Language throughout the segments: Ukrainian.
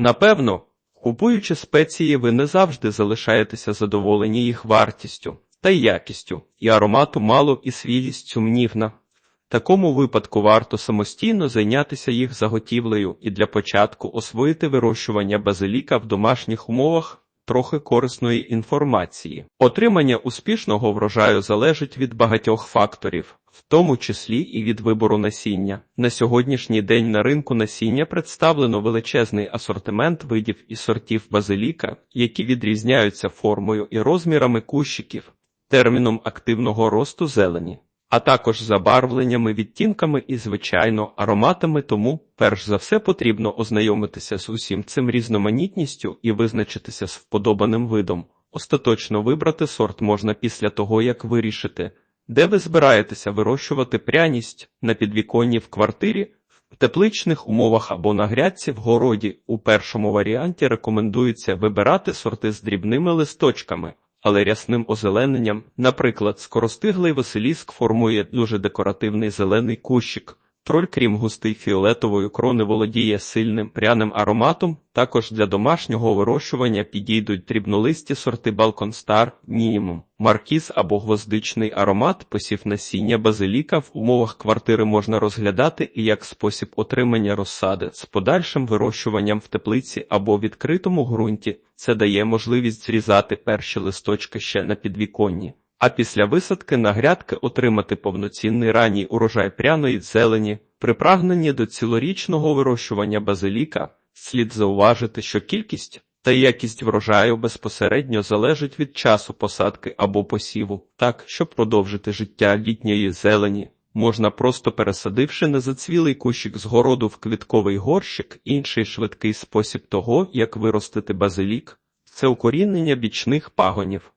Напевно, купуючи спеції, ви не завжди залишаєтеся задоволені їх вартістю та якістю, і аромату мало і свіжість сумнівна. В такому випадку варто самостійно зайнятися їх заготівлею і для початку освоїти вирощування базиліка в домашніх умовах трохи корисної інформації. Отримання успішного врожаю залежить від багатьох факторів, в тому числі і від вибору насіння. На сьогоднішній день на ринку насіння представлено величезний асортимент видів і сортів базиліка, які відрізняються формою і розмірами кущиків, терміном активного росту зелені а також забарвленнями, відтінками і, звичайно, ароматами, тому, перш за все, потрібно ознайомитися з усім цим різноманітністю і визначитися з вподобаним видом. Остаточно вибрати сорт можна після того, як вирішите, де ви збираєтеся вирощувати пряність на підвіконні в квартирі, в тепличних умовах або на грядці в городі. У першому варіанті рекомендується вибирати сорти з дрібними листочками але рясним озелененням, наприклад, скоростиглий Василіск формує дуже декоративний зелений кущик. Троль, крім густий фіолетової крони, володіє сильним пряним ароматом. Також для домашнього вирощування підійдуть дрібнолисті сорти Балкон Стар, мінімум, маркіз або гвоздичний аромат, посів насіння базиліка в умовах квартири можна розглядати і як спосіб отримання розсади з подальшим вирощуванням в теплиці або відкритому ґрунті. Це дає можливість зрізати перші листочки ще на підвіконні а після висадки на грядки отримати повноцінний ранній урожай пряної зелені. При прагненні до цілорічного вирощування базиліка слід зауважити, що кількість та якість врожаю безпосередньо залежить від часу посадки або посіву, так, щоб продовжити життя літньої зелені. Можна просто пересадивши незацвілий кущик з городу в квітковий горщик, інший швидкий спосіб того, як виростити базилік, це укорінення бічних пагонів.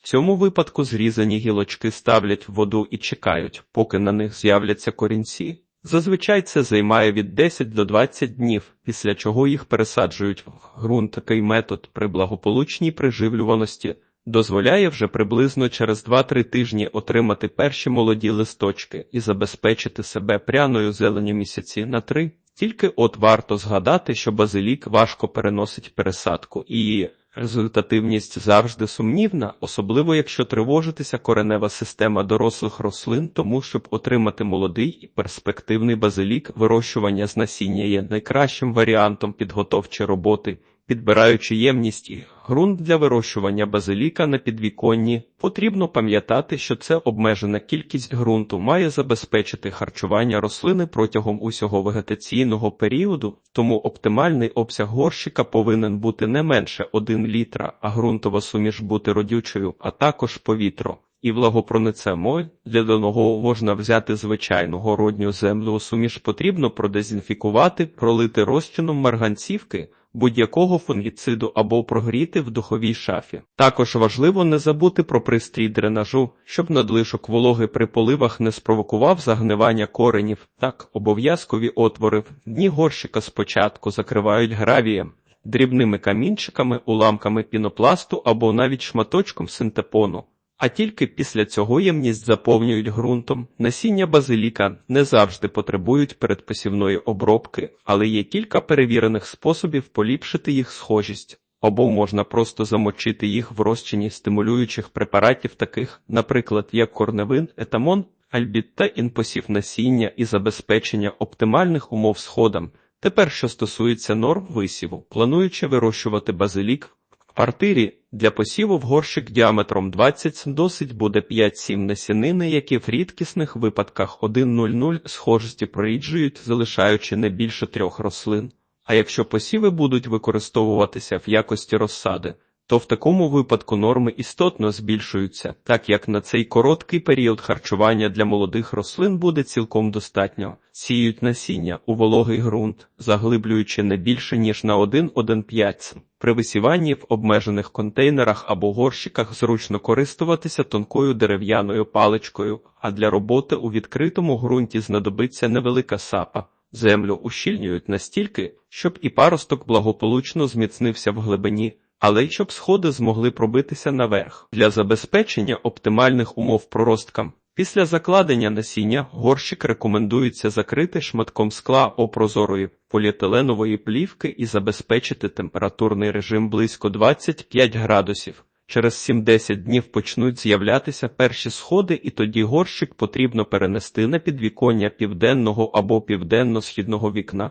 В цьому випадку зрізані гілочки ставлять в воду і чекають, поки на них з'являться корінці. Зазвичай це займає від 10 до 20 днів, після чого їх пересаджують в ґрунт. Такий метод при благополучній приживлюваності дозволяє вже приблизно через 2-3 тижні отримати перші молоді листочки і забезпечити себе пряною зелені місяці на 3. Тільки от варто згадати, що базилік важко переносить пересадку і Результативність завжди сумнівна, особливо якщо тривожитися коренева система дорослих рослин, тому щоб отримати молодий і перспективний базилік, вирощування з насіння є найкращим варіантом підготовчої роботи Підбираючи ємність і ґрунт для вирощування базиліка на підвіконні, потрібно пам'ятати, що це обмежена кількість ґрунту має забезпечити харчування рослини протягом усього вегетаційного періоду, тому оптимальний обсяг горщика повинен бути не менше 1 літра, а ґрунтова суміш бути родючою, а також повітро. І влагопроницемоль для даного можна взяти звичайну городню землю. Суміш потрібно продезінфікувати, пролити розчином марганцівки будь-якого фунгіциду або прогріти в духовій шафі. Також важливо не забути про пристрій дренажу, щоб надлишок вологи при поливах не спровокував загнивання коренів. Так, обов'язкові отвори дні горщика спочатку закривають гравієм. Дрібними камінчиками, уламками пінопласту або навіть шматочком синтепону а тільки після цього ємність заповнюють ґрунтом. Насіння базиліка не завжди потребують передпосівної обробки, але є кілька перевірених способів поліпшити їх схожість. Або можна просто замочити їх в розчині стимулюючих препаратів, таких, наприклад, як корневин, етамон, альбіт та інпосів насіння і забезпечення оптимальних умов сходам. Тепер, що стосується норм висіву, плануючи вирощувати базилік квартирі, для посіву в горщик діаметром 20 досить буде 5-7 насінини, які в рідкісних випадках 1,00 схожості проріджують, залишаючи не більше трьох рослин. А якщо посіви будуть використовуватися в якості розсади, то в такому випадку норми істотно збільшуються, так як на цей короткий період харчування для молодих рослин буде цілком достатньо, сіють насіння у вологий ґрунт, заглиблюючи не більше ніж на 1,1,5 При висіванні в обмежених контейнерах або горщиках зручно користуватися тонкою дерев'яною паличкою, а для роботи у відкритому ґрунті знадобиться невелика сапа. Землю ущільнюють настільки, щоб і паросток благополучно зміцнився в глибині але й щоб сходи змогли пробитися наверх. Для забезпечення оптимальних умов проросткам Після закладення насіння горщик рекомендується закрити шматком скла опрозорої поліетиленової плівки і забезпечити температурний режим близько 25 градусів. Через 7-10 днів почнуть з'являтися перші сходи, і тоді горщик потрібно перенести на підвіконня південного або південно-східного вікна.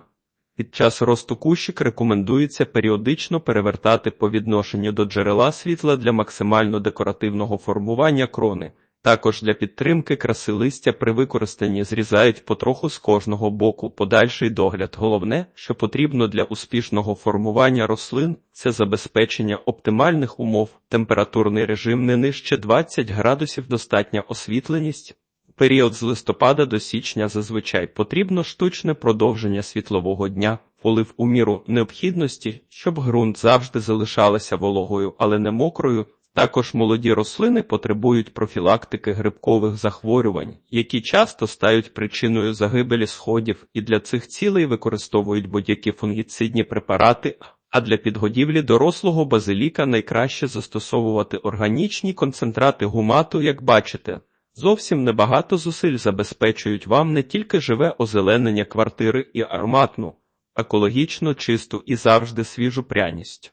Під час росту кущик рекомендується періодично перевертати по відношенню до джерела світла для максимально декоративного формування крони. Також для підтримки краси листя при використанні зрізають потроху з кожного боку подальший догляд. Головне, що потрібно для успішного формування рослин, це забезпечення оптимальних умов, температурний режим не нижче 20 градусів, достатня освітленість. Період з листопада до січня зазвичай потрібно штучне продовження світлового дня, полив у міру необхідності, щоб ґрунт завжди залишалася вологою, але не мокрою. Також молоді рослини потребують профілактики грибкових захворювань, які часто стають причиною загибелі сходів, і для цих цілей використовують будь-які фунгіцидні препарати. А для підгодівлі дорослого базиліка найкраще застосовувати органічні концентрати гумату, як бачите. Зовсім небагато зусиль забезпечують вам не тільки живе озеленення квартири і ароматну, екологічно чисту і завжди свіжу пряність.